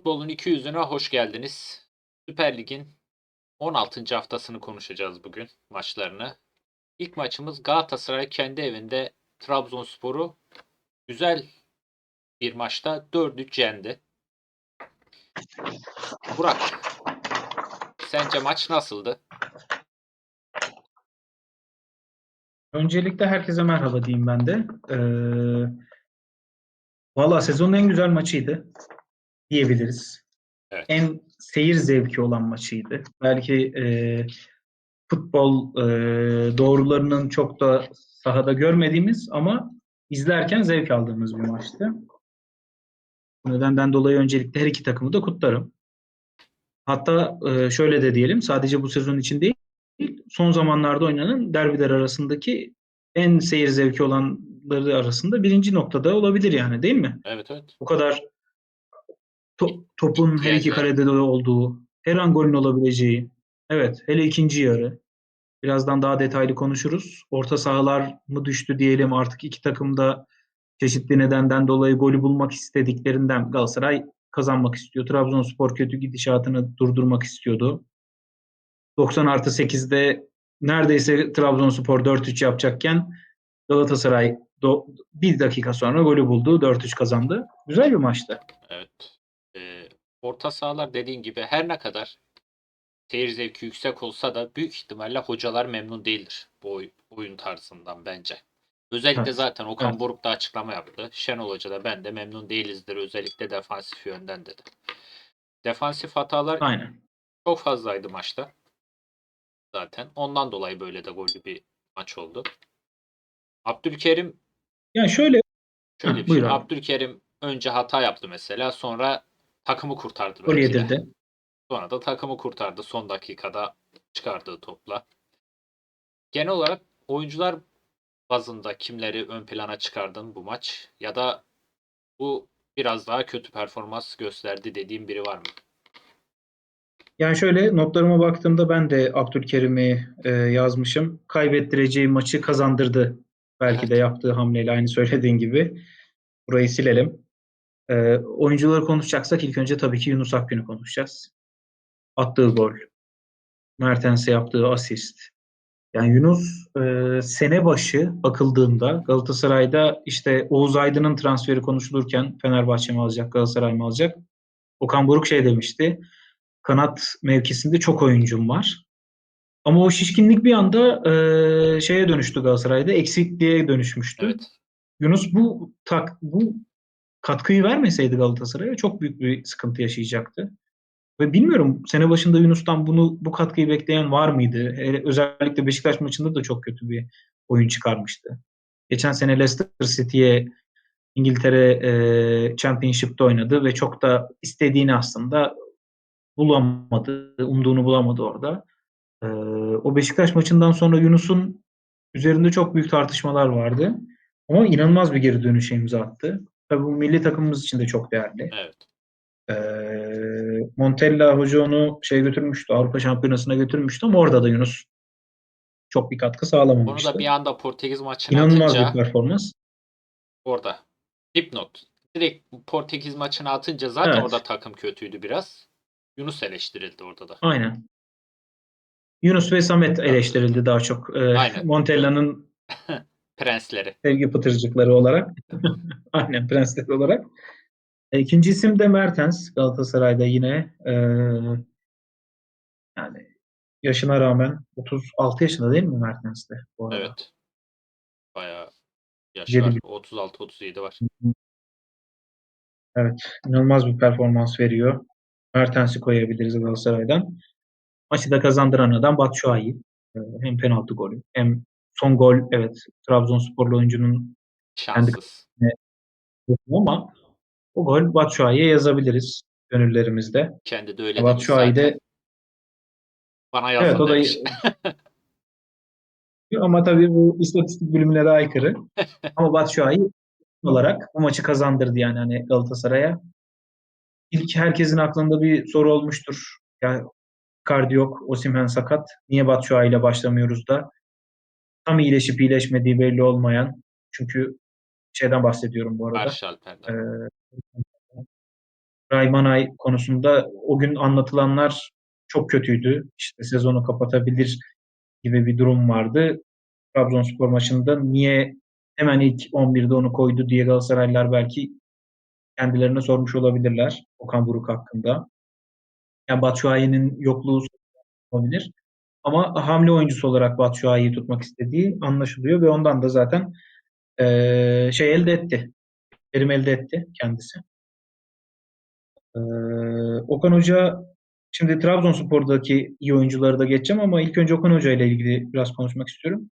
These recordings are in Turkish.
Futbolun 200'üne hoş geldiniz. Süper Lig'in 16. haftasını konuşacağız bugün maçlarını. İlk maçımız Galatasaray kendi evinde Trabzonspor'u güzel bir maçta 4-3 yendi. Burak, sence maç nasıldı? Öncelikle herkese merhaba diyeyim ben de. Ee, Valla sezonun en güzel maçıydı diyebiliriz. Evet. En seyir zevki olan maçıydı. Belki e, futbol e, doğrularının çok da sahada görmediğimiz ama izlerken zevk aldığımız bir maçtı. Bu nedenden dolayı öncelikle her iki takımı da kutlarım. Hatta e, şöyle de diyelim sadece bu sezon için değil son zamanlarda oynanan derbiler arasındaki en seyir zevki olanları arasında birinci noktada olabilir yani değil mi? Evet evet. Bu kadar to- topun her iki karede de olduğu, her an golün olabileceği. Evet, hele ikinci yarı. Birazdan daha detaylı konuşuruz. Orta sahalar mı düştü diyelim artık iki takım da çeşitli nedenden dolayı golü bulmak istediklerinden Galatasaray kazanmak istiyor. Trabzonspor kötü gidişatını durdurmak istiyordu. 90 artı 8'de neredeyse Trabzonspor 4-3 yapacakken Galatasaray do- bir dakika sonra golü buldu. 4-3 kazandı. Güzel bir maçtı. Evet. Orta sahalar dediğin gibi her ne kadar seyir zevki yüksek olsa da büyük ihtimalle hocalar memnun değildir bu oy- oyun tarzından bence. Özellikle Evet. zaten Okan Evet. Buruk da açıklama yaptı. Şenol Hoca da ben de memnun değilizdir özellikle defansif yönden dedi. Defansif hatalar Aynen. çok fazlaydı maçta. Zaten ondan dolayı böyle de gollü bir maç oldu. Abdülkerim Yani şöyle şöyle bir şey. abi. Abdülkerim önce hata yaptı mesela sonra takımı kurtardı gol yedirdi. Sonra da takımı kurtardı son dakikada çıkardığı topla. Genel olarak oyuncular bazında kimleri ön plana çıkardın bu maç? Ya da bu biraz daha kötü performans gösterdi dediğim biri var mı? Yani şöyle notlarıma baktığımda ben de Abdülkerim'i e, yazmışım. Kaybettireceği maçı kazandırdı. Belki Evet. de yaptığı hamleyle aynı söylediğin gibi. Burayı silelim. E, oyuncuları konuşacaksak ilk önce tabii ki Yunus Akgün'ü konuşacağız. Attığı gol. Mertens'e yaptığı asist. Yani Yunus e, sene başı bakıldığında Galatasaray'da işte Oğuz Aydın'ın transferi konuşulurken Fenerbahçe mi alacak, Galatasaray mı alacak? Okan Buruk şey demişti. Kanat mevkisinde çok oyuncum var. Ama o şişkinlik bir anda e, şeye dönüştü Galatasaray'da. Eksikliğe dönüşmüştü. Evet. Yunus bu tak bu katkıyı vermeseydi Galatasaray'a çok büyük bir sıkıntı yaşayacaktı. Ve bilmiyorum sene başında Yunus'tan bunu bu katkıyı bekleyen var mıydı? Hele özellikle Beşiktaş maçında da çok kötü bir oyun çıkarmıştı. Geçen sene Leicester City'ye İngiltere e, Championship'te oynadı ve çok da istediğini aslında bulamadı, umduğunu bulamadı orada. E, o Beşiktaş maçından sonra Yunus'un üzerinde çok büyük tartışmalar vardı. Ama inanılmaz bir geri dönüşe imza attı. Tabii bu milli takımımız için de çok değerli. Evet. Ee, Montella hoca onu şey götürmüştü, Avrupa Şampiyonası'na götürmüştü ama orada da Yunus çok bir katkı sağlamamıştı. da bir anda Portekiz maçına İnanılmaz atınca bir performans. orada dipnot. Direkt Portekiz maçına atınca zaten Evet. orada takım kötüydü biraz. Yunus eleştirildi orada da. Aynen. Yunus ve Samet eleştirildi daha çok. Ee, Aynen. Montella'nın Prensleri. sevgi pıtırcıkları olarak. Aynen prensler olarak. E, İkinci isim de Mertens. Galatasaray'da yine e, yani yaşına rağmen 36 yaşında değil mi Mertens de bu arada? Evet. Bayağı yaş Yedi var. bir- 36-37 var. Evet, inanılmaz bir performans veriyor. Mertens'i koyabiliriz Galatasaray'dan. Maçı da kazandıran adam Batshuayi. Ee, Hem penaltı golü hem son gol evet Trabzonsporlu oyuncunun Şanssız. ama o gol Batshuayi'ye yazabiliriz gönüllerimizde. Kendi de öyle Batshuayi de Bana yazın evet o da demiş. ama tabii bu istatistik bölümüne de aykırı. Ama Batshuayi olarak bu maçı kazandırdı yani hani Galatasaray'a. İlk herkesin aklında bir soru olmuştur. Ya Icardi yok, Osimhen sakat. Niye Batshuayi ile başlamıyoruz da? Tam iyileşip iyileşmediği belli olmayan. Çünkü şeyden bahsediyorum bu arada. Ee, Raymanay konusunda o gün anlatılanlar çok kötüydü. İşte sezonu kapatabilir gibi bir durum vardı. Trabzonspor maçında niye hemen ilk 11'de onu koydu diye Galatasaraylılar belki kendilerine sormuş olabilirler Okan Buruk hakkında. Yani Batshuayi'nin yokluğu olabilir. Ama hamle oyuncusu olarak Batshuayi'yi tutmak istediği anlaşılıyor ve ondan da zaten eee, şey elde etti. Verim elde etti kendisi. Eee, Okan Hoca şimdi Trabzonspor'daki iyi oyuncuları da geçeceğim ama ilk önce Okan Hoca ile ilgili biraz konuşmak istiyorum.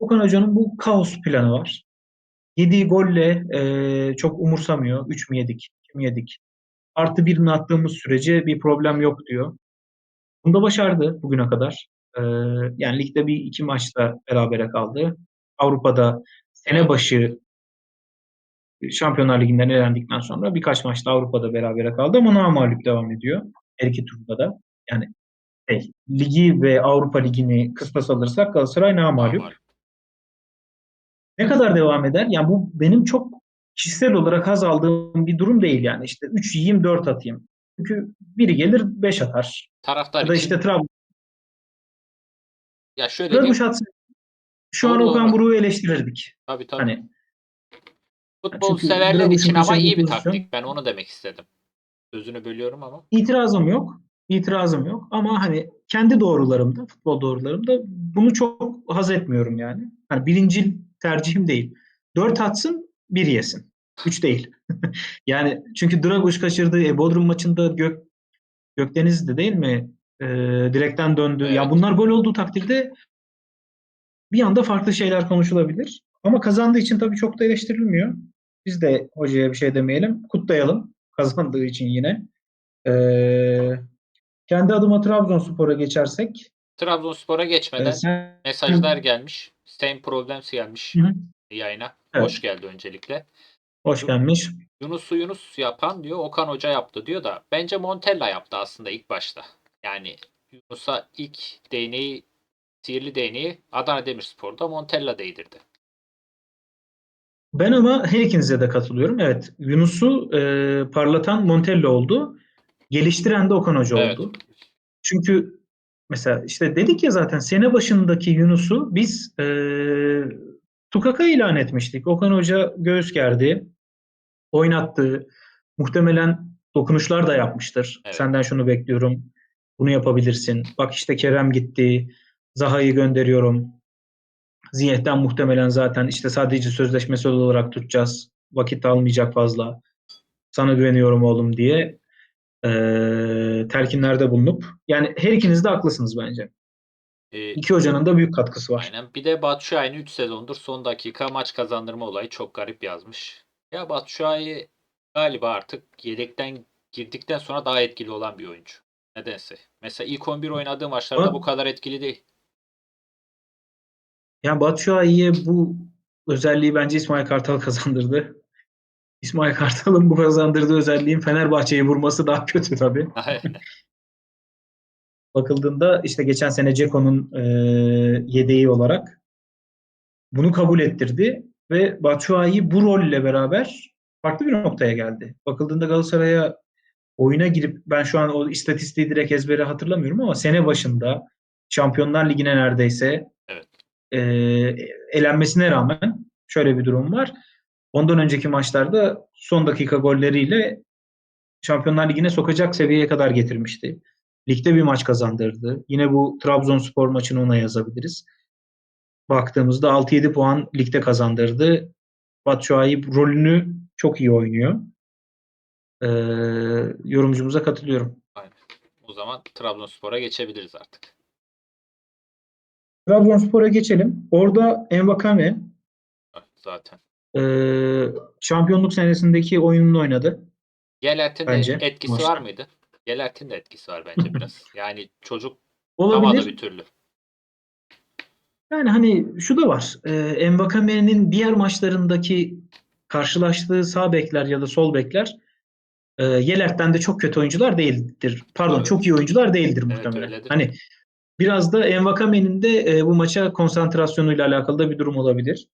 Okan Hoca'nın bu kaos planı var. Yediği golle eee, çok umursamıyor. 3 mü yedik, 2 mi yedik? Artı birini attığımız sürece bir problem yok diyor. Bunu da başardı bugüne kadar. Ee, yani ligde bir iki maçta berabere kaldı. Avrupa'da sene başı Şampiyonlar Ligi'nden elendikten sonra birkaç maçta Avrupa'da berabere kaldı ama namağlup devam ediyor. Her iki turda da. Yani şey, ligi ve Avrupa Ligi'ni kıstas alırsak Galatasaray. Normal. Ne kadar devam eder? Yani bu benim çok kişisel olarak haz aldığım bir durum değil yani. İşte 3 yiyeyim 4 atayım. Çünkü biri gelir 5 atar. Taraftar Ya da için işte Trabzon ya şöyle. Röguş atsa şu an Doğru, Okan doğru. Buruk'u eleştirirdik. Tabii tabii. Hani Futbol çünkü severler için ama iyi bir pozisyon- taktik. Ben onu demek istedim. Sözünü bölüyorum ama. itirazım yok. İtirazım yok ama hani kendi doğrularımda, futbol doğrularımda bunu çok haz etmiyorum yani. Hani birinci tercihim değil. Dört atsın, bir yesin. Üç değil. yani çünkü Dragoş kaçırdığı e, Bodrum maçında Gök Gökdeniz'de değil mi? Ee, direkten döndü. Ya Evet. bunlar gol olduğu takdirde bir anda farklı şeyler konuşulabilir. Ama kazandığı için tabii çok da eleştirilmiyor. Biz de hocaya bir şey demeyelim. Kutlayalım kazandığı için yine. Ee, kendi adıma Trabzonspor'a geçersek Trabzonspor'a geçmeden e, sen mesajlar gelmiş. Same Problems gelmiş Hı hı. yayına. Evet. Hoş geldi öncelikle. Hoş gelmiş. Yunus'u Yunus yapan diyor Okan Hoca yaptı diyor da bence Montella yaptı aslında ilk başta. Yani Yunus'a ilk değneği sihirli değneği Adana Demirspor'da Montella değdirdi. Ben ama her ikinize de katılıyorum. Evet, Yunus'u e, parlatan Montella oldu. Geliştiren de Okan Hoca Evet. oldu. Çünkü mesela işte dedik ya zaten sene başındaki Yunus'u biz e, tukaka ilan etmiştik. Okan Hoca göğüs gerdi, oynattı. Muhtemelen dokunuşlar da yapmıştır. Evet. Senden şunu bekliyorum, bunu yapabilirsin. Bak işte Kerem gitti, Zaha'yı gönderiyorum. Ziyeh'ten muhtemelen zaten işte sadece sözleşmesi olarak tutacağız. Vakit almayacak fazla. Sana güveniyorum oğlum diye eee telkinlerde bulunup yani her ikiniz de haklısınız bence. Ee, İki hocanın da büyük katkısı var. Aynen. Bir de Batshuayi'nin 3 sezondur son dakika maç kazandırma olayı çok garip yazmış. Ya Batshuayi galiba artık yedekten girdikten sonra daha etkili olan bir oyuncu. Nedense. Mesela ilk 11 oynadığı maçlarda Ama- bu kadar etkili değil. Yani Batshuayi'ye bu özelliği bence İsmail Kartal kazandırdı. İsmail Kartal'ın bu kazandırdığı özelliğin Fenerbahçe'yi vurması daha kötü tabii. bakıldığında işte geçen sene Ceko'nun e, yedeği olarak bunu kabul ettirdi ve Batshuayi bu rolle beraber farklı bir noktaya geldi. Bakıldığında Galatasaray'a oyuna girip ben şu an o istatistiği direkt ezbere hatırlamıyorum ama sene başında Şampiyonlar Ligi'ne neredeyse Evet. e, elenmesine rağmen şöyle bir durum var. Ondan önceki maçlarda son dakika golleriyle Şampiyonlar Ligi'ne sokacak seviyeye kadar getirmişti. Ligde bir maç kazandırdı. Yine bu Trabzonspor maçını ona yazabiliriz. Baktığımızda 6-7 puan ligde kazandırdı. Batshuayi rolünü çok iyi oynuyor. Ee, yorumcumuza katılıyorum. o zaman Trabzonspor'a geçebiliriz artık. Trabzonspor'a geçelim. Orada Envakame Zaten. e, şampiyonluk senesindeki oyununu oynadı. Gelert'in de etkisi maçta. var mıydı? Gelert'in de etkisi var bence biraz. Yani çocuk Olabilir. bir türlü. Yani hani şu da var. E, Mbakame'nin diğer maçlarındaki karşılaştığı sağ bekler ya da sol bekler e, Yelert'ten de çok kötü oyuncular değildir. Pardon, Evet. çok iyi oyuncular değildir Evet, muhtemelen. Hani biraz da Envakame'nin de e, bu maça konsantrasyonuyla alakalı da bir durum olabilir.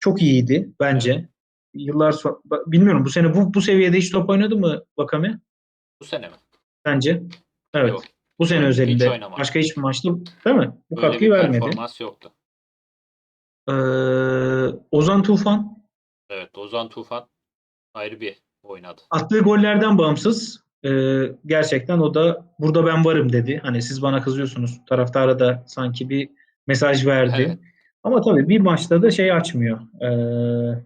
Çok iyiydi bence. yıllar sonra bilmiyorum bu sene bu bu seviyede hiç top oynadı mı Vakame Bu sene mi? bence? Evet. Yok. Bu sene Hiç özelinde oynamadı. başka hiçbir maçta değil mi? Bu Böyle katkıyı vermedi. performans yoktu. Ee, Ozan Tufan Evet Ozan Tufan ayrı bir oynadı. attığı gollerden bağımsız e, gerçekten o da burada ben varım dedi. Hani siz bana kızıyorsunuz. Taraftara da sanki bir mesaj verdi. Evet. Ama tabii bir maçta da şey açmıyor. Ee,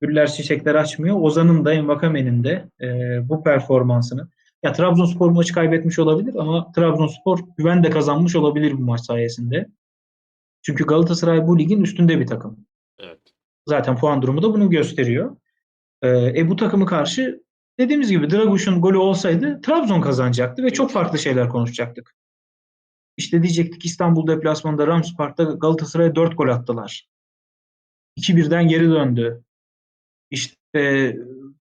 güller çiçekler açmıyor. Ozan'ın da Envakame'nin de e, bu performansını ya Trabzonspor maçı kaybetmiş olabilir ama Trabzonspor güven de kazanmış olabilir bu maç sayesinde. Çünkü Galatasaray bu ligin üstünde bir takım. Evet. Zaten puan durumu da bunu gösteriyor. Ee, e bu takımı karşı dediğimiz gibi Draguş'un golü olsaydı Trabzon kazanacaktı ve çok farklı şeyler konuşacaktık. İşte diyecektik İstanbul deplasmanında Rams Park'ta Galatasaray'a 4 gol attılar. 2-1'den geri döndü. İşte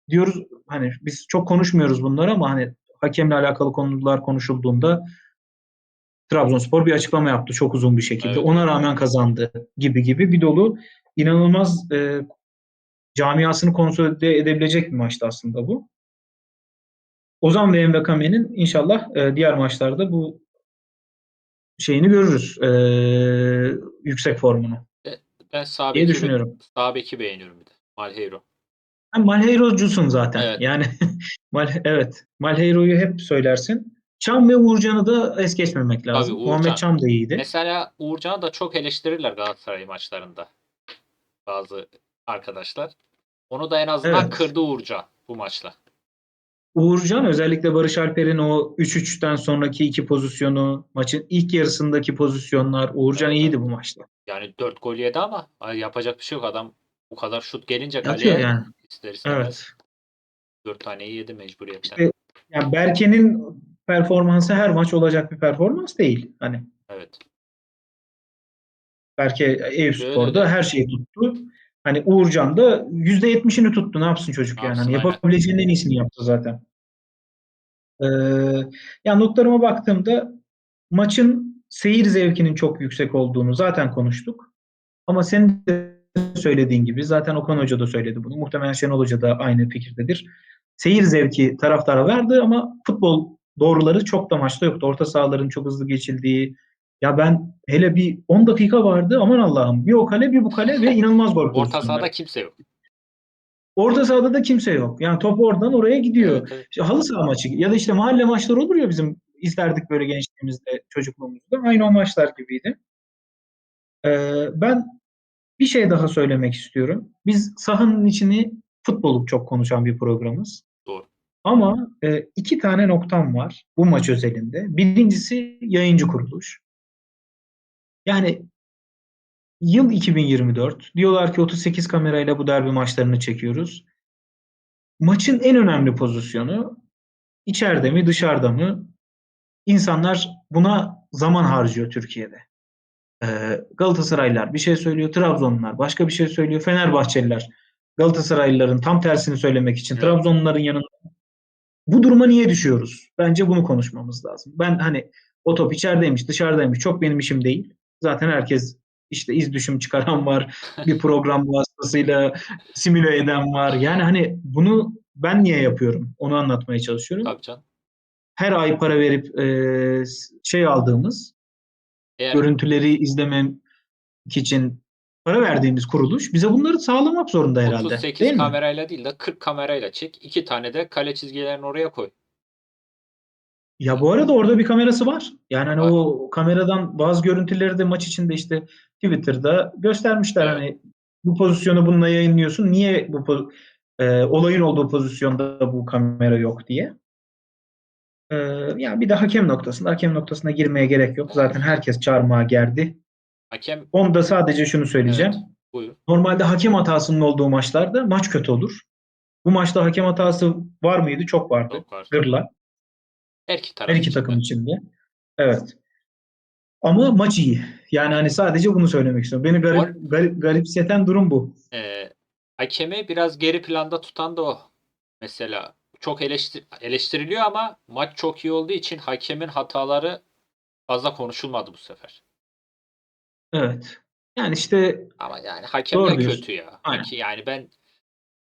diyoruz hani biz çok konuşmuyoruz bunları ama hani hakemle alakalı konular konuşulduğunda Trabzonspor bir açıklama yaptı çok uzun bir şekilde. Evet. Ona rağmen kazandı gibi gibi bir dolu inanılmaz e, camiasını konsolide edebilecek bir maçtı aslında bu. Ozan ve Envekame'nin inşallah e, diğer maçlarda bu şeyini görürüz. E, yüksek formunu Ben sağ diye düşünüyorum. sağ beki beğeniyorum bir de. Malheiro. Malheiro'cusun zaten. Evet. Yani Mal, evet. Malheiro'yu hep söylersin. Çam ve Uğurcan'ı da es geçmemek lazım. Uğurcan. Muhammed Çam da iyiydi. Mesela Uğurcan'ı da çok eleştirirler Galatasaray maçlarında. Bazı arkadaşlar. Onu da en azından Evet. kırdı Uğurcan bu maçla. Uğurcan özellikle Barış Alper'in o 3-3'ten sonraki iki pozisyonu, maçın ilk yarısındaki pozisyonlar Uğurcan Evet, iyiydi bu maçta. Yani 4 gol yedi ama yapacak bir şey yok. Adam bu kadar şut gelince kaleye yani. İster istemez Evet. 4 taneyi yedi mecburiyetten. İşte yani Berke'nin performansı her maç olacak bir performans değil. Hani Evet. Berke Öyle de. her şeyi tuttu. Hani Uğurcan da %70'ini tuttu. Ne yapsın çocuk Ne yani? yapsın, Hani aynen. yapabileceğinin en iyisini yaptı zaten. Ee, ya notlarıma baktığımda maçın seyir zevkinin çok yüksek olduğunu zaten konuştuk. Ama senin de söylediğin gibi zaten Okan Hoca da söyledi bunu. Muhtemelen Şenol Hoca da aynı fikirdedir. Seyir zevki taraftara verdi ama futbol doğruları çok da maçta yoktu. Orta sahaların çok hızlı geçildiği. Ya ben hele bir 10 dakika vardı aman Allah'ım. Bir o kale bir bu kale ve inanılmaz gol Orta sahada kimse yok. Orta sahada da kimse yok. Yani top oradan oraya gidiyor. Evet, evet. İşte halı saha maçı ya da işte mahalle maçları olur ya bizim izlerdik böyle gençliğimizde, çocukluğumuzda. Aynı o maçlar gibiydi. Ee, ben bir şey daha söylemek istiyorum. Biz sahanın içini futbolu çok konuşan bir programız. Doğru. Ama e, iki tane noktam var bu maç özelinde. Birincisi yayıncı kuruluş. Yani yıl 2024. Diyorlar ki 38 kamerayla bu derbi maçlarını çekiyoruz. Maçın en önemli pozisyonu içeride mi dışarıda mı? İnsanlar buna zaman harcıyor Türkiye'de. Ee, Galatasaraylılar bir şey söylüyor, Trabzonlular başka bir şey söylüyor, Fenerbahçeliler Galatasaraylıların tam tersini söylemek için Evet. Trabzonluların yanında. Bu duruma niye düşüyoruz? Bence bunu konuşmamız lazım. Ben hani o top içerideymiş, dışarıdaymış çok benim işim değil. Zaten herkes işte iz düşüm çıkaran var, bir program vasıtasıyla simüle eden var. Yani hani bunu ben niye yapıyorum? Onu anlatmaya çalışıyorum. Tabii canım. Her ay para verip e, şey aldığımız Eğer görüntüleri izlemek için para verdiğimiz kuruluş bize bunları sağlamak zorunda herhalde. 38 değil mi? kamerayla değil de 40 kamerayla çek. iki tane de kale çizgilerini oraya koy. Ya bu arada orada bir kamerası var. Yani hani Var. o kameradan bazı görüntüleri de maç içinde işte Twitter'da göstermişler. Evet. Hani bu pozisyonu bununla yayınlıyorsun. Niye bu e, olayın olduğu pozisyonda bu kamera yok diye. E, yani bir de hakem noktasında hakem noktasına girmeye gerek yok. Zaten herkes çarmıha gerdi. Hakem Onda sadece şunu söyleyeceğim. Evet. buyur. Normalde hakem hatasının olduğu maçlarda maç kötü olur. Bu maçta hakem hatası var mıydı? Çok vardı. Çok var. Gırla. Her iki Her iki takım de. içinde. Evet. Ama maç iyi. Yani hani sadece bunu söylemek istiyorum. Beni garip, garip, garipseten durum bu. Ee, hakemi biraz geri planda tutan da o. Mesela çok eleştir eleştiriliyor ama maç çok iyi olduğu için hakemin hataları fazla konuşulmadı bu sefer. Evet. Yani işte Ama yani hakem Doğru de diyorsun. kötü ya. Aynen. Yani ben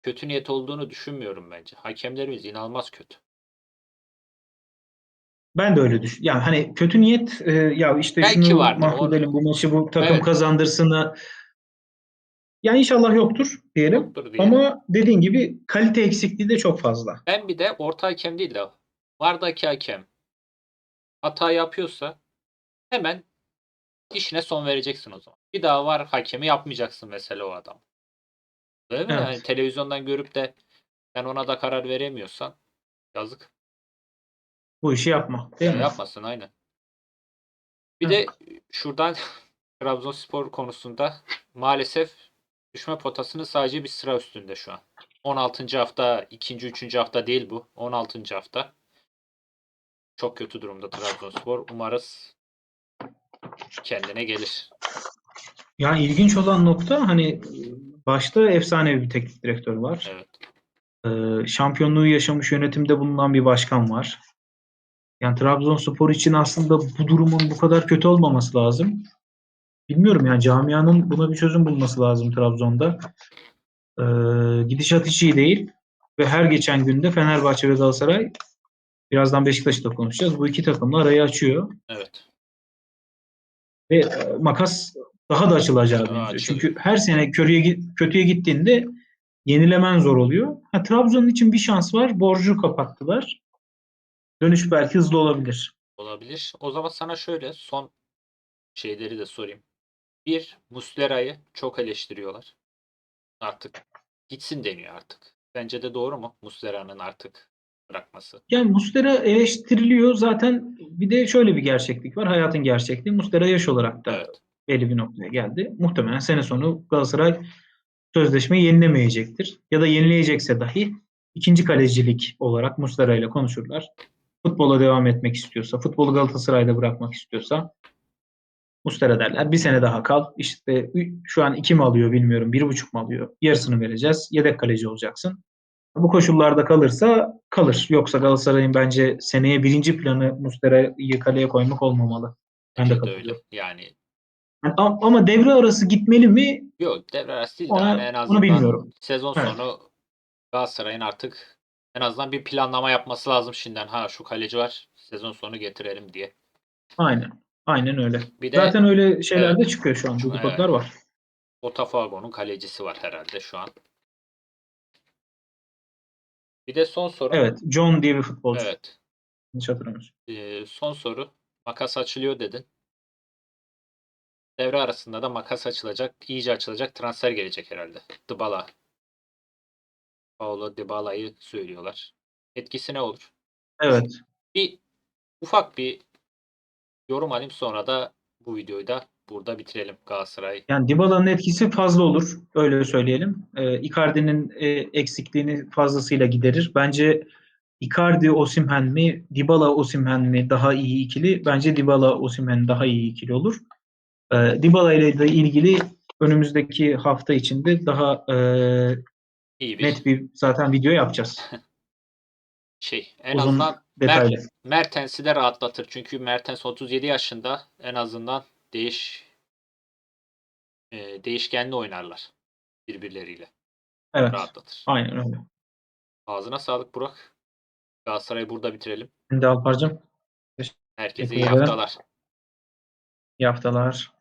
kötü niyet olduğunu düşünmüyorum bence. Hakemlerimiz inanılmaz kötü. Ben de öyle düşün. Yani hani kötü niyet e, ya işte Belki şunu vardır, mahvedelim bu maçı bu takım Evet. kazandırsını. Yani inşallah yoktur diyelim. Yoktur diye. Ama dediğin gibi kalite eksikliği de çok fazla. Ben bir de orta hakem değil de vardaki hakem hata yapıyorsa hemen işine son vereceksin o zaman. Bir daha var hakemi yapmayacaksın mesela o adam. Değil mi? Evet. Yani televizyondan görüp de sen ona da karar veremiyorsan yazık. Bu işi yapma. Değil Ya mi? yapmasın aynen. Bir de şuradan Trabzonspor konusunda maalesef düşme potasının sadece bir sıra üstünde şu an. 16. hafta, 2. 3. hafta değil bu. 16. hafta. Çok kötü durumda Trabzonspor. Umarız kendine gelir. Yani ilginç olan nokta hani başta efsanevi bir teknik direktör var. Evet. Ee, şampiyonluğu yaşamış yönetimde bulunan bir başkan var. Yani Trabzonspor için aslında bu durumun bu kadar kötü olmaması lazım. Bilmiyorum yani camianın buna bir çözüm bulması lazım Trabzon'da. Ee, gidişat hiç iyi değil ve her geçen günde Fenerbahçe ve Galatasaray birazdan Beşiktaş'ta konuşacağız. Bu iki takımla arayı açıyor Evet. ve e, makas daha da açılacağı Daha benziyor. Çünkü her sene kötüye, kötüye gittiğinde yenilemen zor oluyor. Ha, Trabzon'un için bir şans var. Borcu kapattılar. Dönüş belki hızlı olabilir. Olabilir. O zaman sana şöyle son şeyleri de sorayım. Bir, Muslera'yı çok eleştiriyorlar. Artık gitsin deniyor artık. Bence de doğru mu? Muslera'nın artık bırakması. Yani Muslera eleştiriliyor. Zaten bir de şöyle bir gerçeklik var. Hayatın gerçekliği. Muslera yaş olarak da Evet. belli bir noktaya geldi. Muhtemelen sene sonu Galatasaray sözleşmeyi yenilemeyecektir. Ya da yenileyecekse dahi ikinci kalecilik olarak Muslera ile konuşurlar. Futbola devam etmek istiyorsa, futbolu Galatasaray'da bırakmak istiyorsa Muslera derler. Bir sene daha kal. İşte şu an iki mi alıyor bilmiyorum. Bir buçuk mu alıyor? Yarısını vereceğiz. Yedek kaleci olacaksın. Bu koşullarda kalırsa kalır. Yoksa Galatasaray'ın bence seneye birinci planı Muslera'yı kaleye koymak olmamalı. Ben de öyle. Yani Yani am- ama devre arası gitmeli mi? yok devre arası değil de Ona- hani en onu azından bilmiyorum. sezon Evet. sonu Galatasaray'ın artık en azından bir planlama yapması lazım şimdiden. Ha şu kaleci var sezon sonu getirelim diye. Aynen. Aynen öyle. Bir de Zaten öyle şeyler de Evet. çıkıyor şu an. Dedikodular var. Botafogo'nun kalecisi var herhalde şu an. Bir de son soru. Evet. John diye bir futbolcu. Evet. Hatırlamıyorsun. Ee, son soru. Makas açılıyor dedin. Devre arasında da makas açılacak, iyice açılacak transfer gelecek herhalde. Dybala. Paulo Dybala'yı söylüyorlar. Etkisi ne olur? Evet. Bir ufak bir yorum alayım sonra da bu videoyu da burada bitirelim Galatasaray. Yani Dybala'nın etkisi fazla olur. Öyle söyleyelim. Ee, Icardi'nin e, eksikliğini fazlasıyla giderir. Bence Icardi Osimhen mi, Dybala Osimhen mi daha iyi ikili? Bence Dybala Osimhen daha iyi ikili olur. Ee, Dybala ile de ilgili önümüzdeki hafta içinde daha e, İyi bir net bir zaten video yapacağız. şey. En Uzun azından detaylı. Mer- Mertens'i de rahatlatır. Çünkü Mertens 37 yaşında en azından değiş e, değişkenli oynarlar birbirleriyle. Evet. Rahatlatır. Aynen öyle. Ağzına sağlık Burak. Galatasaray'ı burada bitirelim. Şimdi Alpar'cığım Herkese iyi haftalar. iyi haftalar.